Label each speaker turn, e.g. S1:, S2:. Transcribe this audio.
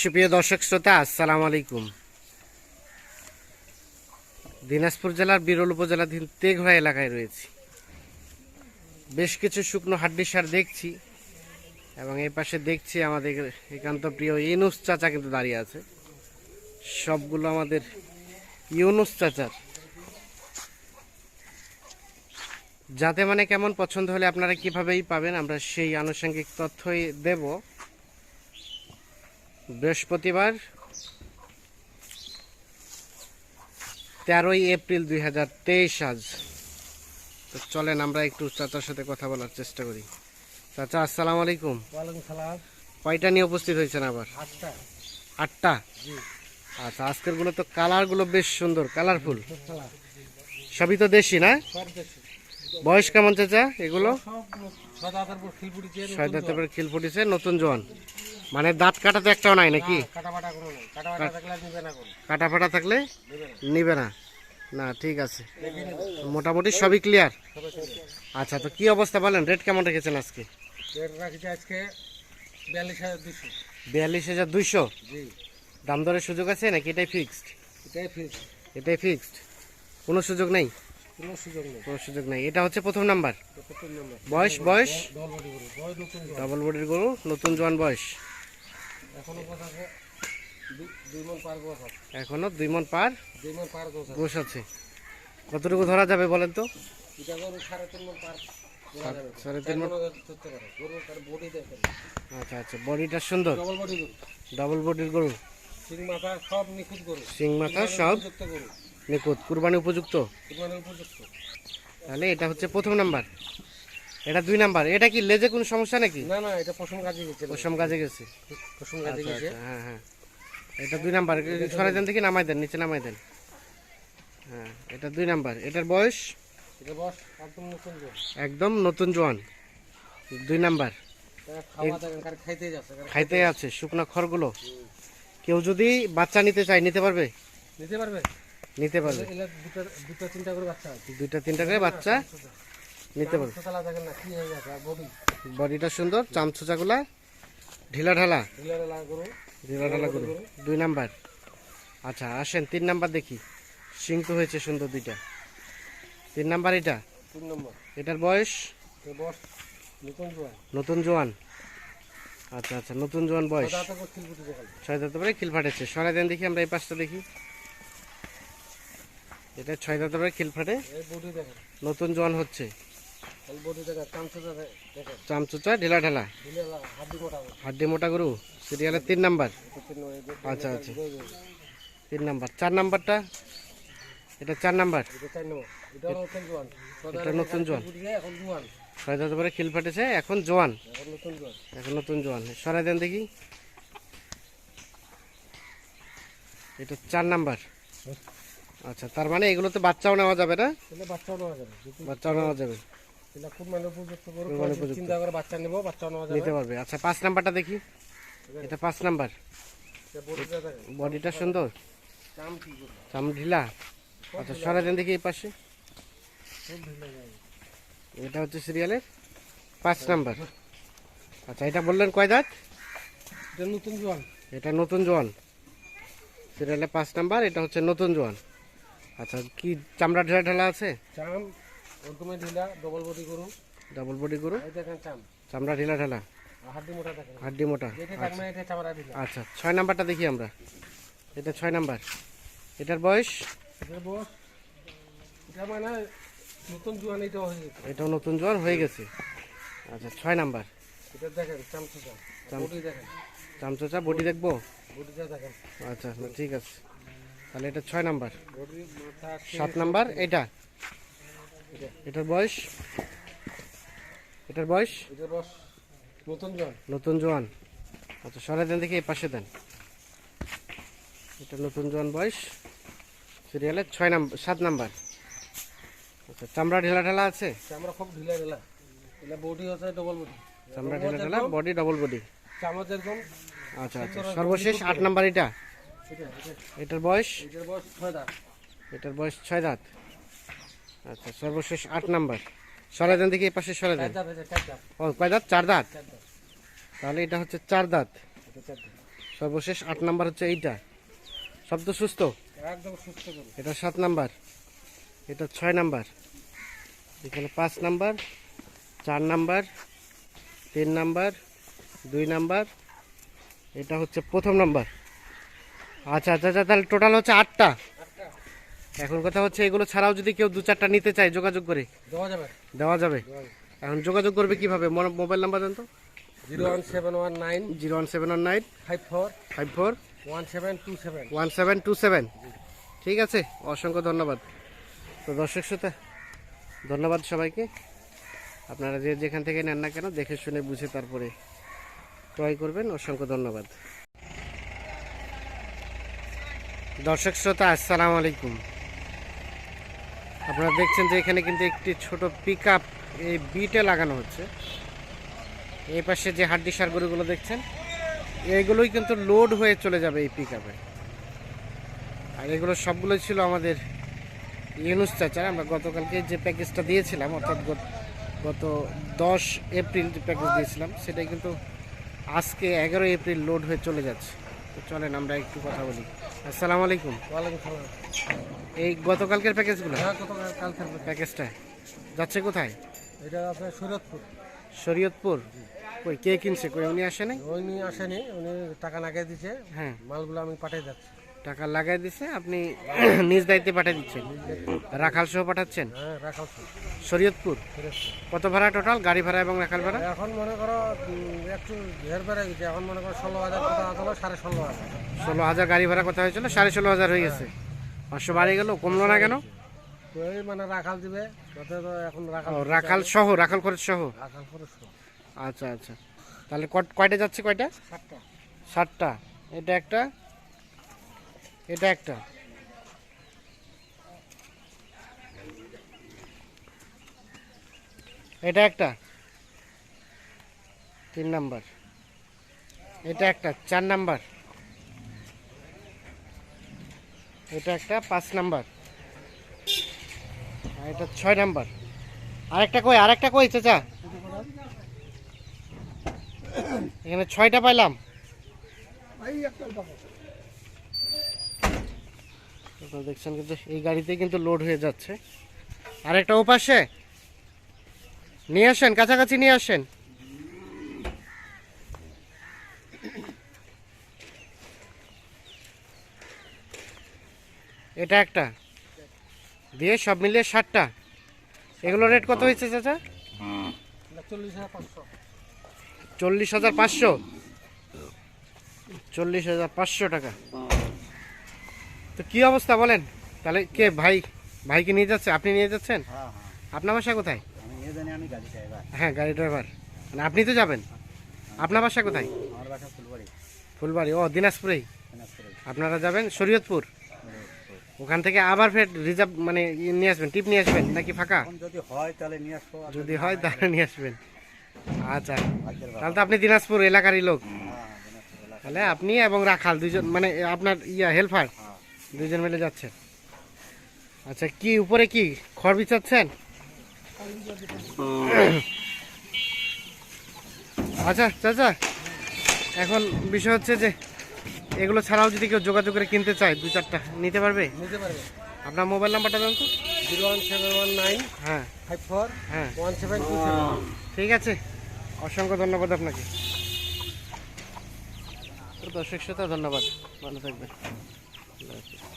S1: সুপ্রিয় দর্শক শ্রোতা, আসসালামু আলাইকুম। দিনাজপুর জেলার বিরল উপজেলাধীন তেঘরা এলাকায় রয়েছি। বেশ কিছু শুকনো হাড্ডি সার দেখছি এবং এই পাশে দেখছি আমাদের একান্ত প্রিয় ইউনুস চাচা কিন্তু দাঁড়িয়ে আছে। সবগুলো আমাদের ইউনুস চাচার। যাতে মানে কেমন পছন্দ হলে আপনারা কিভাবেই পাবেন, আমরা সেই আনুষঙ্গিক তথ্যই দেব। বৃহস্পতিবার তেরোই এপ্রিল দুই হাজার তেইশ আজ। তো চলেন আমরা একটু চাচার সাথে কথা বলার চেষ্টা করি। চাচা আসসালামু আলাইকুম।
S2: সালাম।
S1: কয়টা নিয়ে উপস্থিত হয়েছেন আবার?
S2: আটটা।
S1: আচ্ছা আজকেরগুলো তো কালারগুলো বেশ সুন্দর কালারফুল সবই তো দেশি না? বয়স কেমন চাচা এগুলো? ছয় দাঁতের পরে খিল ফুটেছে নতুন জোয়ান। মানে দাঁত কাটা তো একটাও নাই নাকি?
S2: কাটা
S1: ফাটা থাকলে
S2: নিবে না
S1: না। ঠিক আছে। মোটামুটি সবই ক্লিয়ার আচ্ছা তো কি অবস্থা বলেন? রেট কেমন রেখেছেন আজকে?
S2: আজকে বিয়াল্লিশ হাজার দুশো
S1: বিয়াল্লিশ হাজার দাম দরের সুযোগ আছে নাকি এটাই ফিক্সড
S2: এটাই ফিক্স
S1: এটাই ফিক্সড কোনো সুযোগ নেই?
S2: কোনো সুযোগ নেই।
S1: কোনো সুযোগ নেই। এটা হচ্ছে প্রথম নাম্বার। বয়স বয়স। ডাবল বডির গরু নতুন জোয়ান বয়স।
S2: এখনও দুই- মন আছে।
S1: এখনও দুই মন পার
S2: দুই পার গোছ আছে।
S1: গোস আছে। কতটুকু ধরা যাবে বলেন তো? আচ্ছা আচ্ছা। বডিটা সুন্দর।
S2: ডবল
S1: বডির গরু।
S2: সিং মাথা সব নিখুঁত গরু।
S1: সিং মাথা সব
S2: গরু।
S1: নিখুঁত কুরবানি উপযুক্ত?
S2: কুরবানি উপযুক্ত।
S1: তাহলে এটা হচ্ছে প্রথম নাম্বার। এটা দুই নাম্বার। এটা কি লেজে কোনো সমস্যা নাকি?
S2: না না এটা পশম কাজে গেছে।
S1: পশম কাজে গেছে।
S2: পশম কাজে
S1: আচ্ছা,
S2: গেছে।
S1: আচ্ছা, হ্যাঁ হ্যাঁ। এটা দুই নাম্বার। সরাই দেন দেখি নামাই দেন নিচে নামাই দেন। হ্যাঁ এটা দুই নাম্বার। এটার বয়স?
S2: এটা বস একদম নতুন গরু
S1: একদম নতুন জোয়ান। দুই নাম্বার।
S2: খাইতে
S1: আছে শুকনো খড়গুলো। কেউ যদি বাচ্চা নিতে চায় নিতে পারবে?
S2: নিতে পারবে।
S1: নিতে পারবে।
S2: দুটো তিনটা করে বাচ্চা আছে।
S1: দুইটা তিনটা করে বাচ্চা নিতে পারবে। বডিটা সুন্দর চামচুচাগুলা ঢিলা ঢালা
S2: গরু।
S1: ঢিলা ঢালা করুন দুই নাম্বার। আচ্ছা আসেন তিন নাম্বার দেখি। সিং তো হয়েছে সুন্দর দুইটা। তিন নাম্বার এটা?
S2: তিন নম্বর।
S1: এটার বয়স?
S2: নতুন জোয়ান।
S1: আচ্ছা আচ্ছা নতুন জোয়ান বয়স।
S2: দাঁতে
S1: ছয় দাঁতের পরে খিল ফাটেছে সরাই দেন দেখি আমরা এই পাশটা দেখি। এটা ছয় দাঁতের পরে খিল ফাটে। নতুন জোয়ান হচ্ছে। চামচুচা ঢিলা ঢালা।
S2: হাড্ডি মোটা গরু
S1: সিরিয়ালের তিন নাম্বার। আচ্ছা আচ্ছা। তিন নাম্বার। চার নাম্বারটা? এটা চার নাম্বার?
S2: এটা নতুন জোয়ান।
S1: ছয় পরে খিল ফাটেছে এখন জোয়ান।
S2: এখন নতুন জোয়ান।
S1: এখন নতুন জোয়ান। সরাই দেন দেখি। এটা চার নাম্বার। আচ্ছা তার মানে এগুলোতে বাচ্চাও নেওয়া যাবে না?
S2: বাচ্চাও নেওয়া যাবে
S1: বাচ্চাও নেওয়া যাবে।
S2: এটা খুব মানে উপযুক্ত গরু চিন্তা করে বাচ্চা নেব বাচ্চাও নেওয়া যাবে।
S1: নিতে পারবে। আচ্ছা পাঁচ নাম্বারটা দেখি। এটা পাঁচ নাম্বার।
S2: বডিটা
S1: সুন্দর?
S2: দাম
S1: চাম ঢিলা আচ্ছা দেন দেখি এই পাশে। এটা হচ্ছে সিরিয়ালের পাঁচ নাম্বার। আচ্ছা এটা বললেন কয় দাঁত?
S2: এটা নতুন জোয়ান।
S1: এটা নতুন জোয়ান। সিরিয়ালে পাঁচ নাম্বার এটা হচ্ছে নতুন জোয়ান। আচ্ছা কি চামড়া ঢেলা ঢেলা আছে?
S2: চাম ওরকমই ঢিলা ডবল বডি গরু।
S1: ডাবল বডি গরু?
S2: এই দেখেন চাম।
S1: চামড়া ঢিলা ঢেলা?
S2: হাড্ডি মোটা দেখেন।
S1: হাড্ডি মোটা
S2: যেটা থাকবে এটা চামড়া ঢিলা।
S1: আচ্ছা ছয় নাম্বারটা দেখি আমরা। এটা ছয় নাম্বার। এটার বয়স?
S2: এটা বস এটা মানে নতুন জোয়ান এটা হয়ে গেছে।
S1: এটাও নতুন জোয়ান হয়ে গেছে। আচ্ছা ছয় নাম্বার।
S2: এটা দেখেন চামচা
S1: চাম-
S2: বডি দেখেন।
S1: চামচোচা বডি দেখব?
S2: বডিটা দেখেন।
S1: আচ্ছা ঠিক আছে। তাহলে এটা ছয় নাম্বার। সাত নাম্বার এটা। এটার বয়স? এটার বয়স?
S2: নতুন জোয়ান।
S1: নতুন জোয়ান। আচ্ছা সরাই দেন দেখি এই পাশে দেন। এটা নতুন জোয়ান বয়স। সিরিয়ালের ছয় নাম্বার সাত নাম্বার। আচ্ছা চামড়া ঢেলা ঢেলা আছে?
S2: চামড়া খুব ঢিলা ঢিলা। এটা বডি হচ্ছে ডবল বডি
S1: চামড়া ঢেলা ঢেলা বডি ডবল বডি
S2: চামচ এরকম
S1: আচ্ছা আচ্ছা সর্বশেষ আট নাম্বার এটা? এটার বয়স?
S2: এটার বয়স ছয় দাঁত।
S1: এটার বয়স ছয় দাঁত। আচ্ছা সর্বশেষ আট নাম্বার। সরাই দেন দেখি এই পাশে সরাই দেন। ও কয় দাঁত? চার দাঁত? তাহলে এটা হচ্ছে চার দাঁত।
S2: এটা চার দাঁত।
S1: সর্বশেষ আট নাম্বার হচ্ছে এইটা। সব তো সুস্থ?
S2: একদম সুস্থ
S1: এটা সাত নাম্বার। এটা ছয় নাম্বার। এখানে পাঁচ নাম্বার চার নাম্বার তিন নাম্বার দুই নাম্বার। এটা হচ্ছে প্রথম নাম্বার। আচ্ছা আচ্ছা আচ্ছা তাহলে টোটাল হচ্ছে আটটা। এখন কথা হচ্ছে এগুলো ছাড়াও যদি কেউ দু চারটা নিতে চায় যোগাযোগ করে।
S2: দেওয়া যাবে।
S1: দেওয়া যাবে। এখন যোগাযোগ করবে কীভাবে? মোবাইল নাম্বার দেন তো
S2: zero one seven one nine
S1: zero one seven one nine
S2: five four
S1: five four
S2: one seven two seven.
S1: One seven two seven. ঠিক আছে অসংখ্য ধন্যবাদ। তো দর্শক শ্রোতা ধন্যবাদ সবাইকে। আপনারা যে যেখান থেকে নেন না কেন দেখে শুনে বুঝে তারপরে ক্রয় করবেন। অসংখ্য ধন্যবাদ। দর্শক শ্রোতা, আসসালামু আলাইকুম। আপনারা দেখছেন যে এখানে কিন্তু একটি ছোট পিক এই বিটে লাগানো হচ্ছে। এই পাশে যে হাড্ডি সার গরুগুলো দেখছেন, এগুলোই কিন্তু লোড হয়ে চলে যাবে এই পিক আর এগুলো সবগুলো ছিল আমাদের ইউনুস চাচার। আমরা গতকালকে যে প্যাকেজটা দিয়েছিলাম, অর্থাৎ গত- গত দশ এপ্রিল যে প্যাকেজ দিয়েছিলাম, সেটাই কিন্তু আজকে এগারো এপ্রিল লোড হয়ে চলে যাচ্ছে। তো চলেন, আমরা একটু কথা বলি। আসসালামু আলাইকুম। এই গতকালকের প্যাকেজগুলো?
S2: হ্যাঁ
S1: প্যাকেজটা? যাচ্ছে কোথায়?
S2: এটা আপনার শরীয়তপুর।
S1: শরীয়তপুর? কই কে কিনছে? কই উনি আসেনি?
S2: উনি আসেনি উনি টাকা লাগিয়ে দিছে
S1: হ্যাঁ।
S2: মালগুলো আমি পাঠিয়ে যাচ্ছি
S1: টাকা লাগাই দিছে আপনি নিজ দায়িত্বে পাঠিয়ে দিচ্ছেন। রাখাল সহ পাঠাচ্ছেন?
S2: হ্যাঁ
S1: শরীয়তপুর? কত ভাড়া টোটাল গাড়ি ভাড়া এবং রাখাল ভাড়া?
S2: এখন মনে করো একটু ঢের বেড়ে গেছে। এখন মনে করো ষোলো হাজার কথা হলো সাড়ে ষোলো হাজার।
S1: ষোলো হাজার গাড়ি ভাড়া কথা হয়েছিল? সাড়ে ষোলো হাজার হয়ে গেছে। পাঁচশো বাড়ি গেল কমলো না কেন?
S2: মানে রাখাল দিবে এখন রাখাল
S1: রাখাল সহ রাখাল খরচ সহ
S2: রাখাল খরচ
S1: আচ্ছা আচ্ছা। তাহলে কয়টা যাচ্ছে কয়টা?
S2: সাতটা।
S1: ষাটটা এটা একটা এটা একটা। এটা একটা। তিন নাম্বার। এটা একটা, চার নাম্বার। এটা একটা, পাঁচ নাম্বার। এটা ছয় নাম্বার। আরেকটা কই আরেকটা কই, চাচা? এখানে ছয়টা পাইলাম। আপনারা দেখছেন কিন্তু এই গাড়িতে কিন্তু লোড হয়ে যাচ্ছে। আরেকটা ওপাশে। নিয়ে আসেন, কাছাকাছি নিয়ে আসেন। এটা একটা। দিয়ে সব মিলিয়ে ষাটটা। এগুলো রেট কত হয়েছে চাচা?
S2: চল্লিশ হাজার পাঁচশো।
S1: চল্লিশ হাজার পাঁচশো টাকা। তো কি অবস্থা বলেন? তাহলে কে ভাই ভাইকে নিয়ে যাচ্ছে? আপনি নিয়ে যাচ্ছেন?
S3: হ্যাঁ হ্যাঁ।
S1: আপনার বাসা কোথায়? হ্যাঁ গাড়ি ড্রাইভার মানে আপনি তো যাবেন? আপনার বাসা কোথায়?
S3: ফুলবাড়ি।
S1: ও দিনাজপুরেই?
S3: দিনাজপুরে
S1: আপনারা যাবেন শরীয়তপুর? ওখান থেকে আবার ফের রিজার্ভ মানে ইয়ে নিয়ে আসবেন টিপ নিয়ে আসবেন নাকি ফাঁকা?
S3: যদি হয় তাহলে নিয়ে আসব
S1: যদি হয় তাহলে নিয়ে আসবেন। আচ্ছা। তাহলে তো আপনি দিনাজপুর এলাকারই লোক।
S3: হ্যাঁ হ্যাঁ।
S1: তাহলে আপনি এবং রাখাল দুইজন মানে আপনার ইয়া হেল্পার দুইজন মিলে যাচ্ছেন আচ্ছা কি উপরে কি খড় বিছাচ্ছেন? আচ্ছা চাচা এখন বিষয় হচ্ছে যে এগুলো ছাড়াও যদি কেউ যোগাযোগ করে কিনতে চায় দু চারটা নিতে পারবে?
S2: নিতে পারবে।
S1: আপনার মোবাইল নাম্বারটা জানতো
S2: zero one seven one nine
S1: হ্যাঁ।
S2: ফাইভ ফোর
S1: হ্যাঁ।
S2: One seven two seven.
S1: ঠিক আছে। অসংখ্য ধন্যবাদ আপনাকে। দর্শক শ্রোতা ধন্যবাদ। ভালো থাকবেন। আল্লাহ হাফেজ।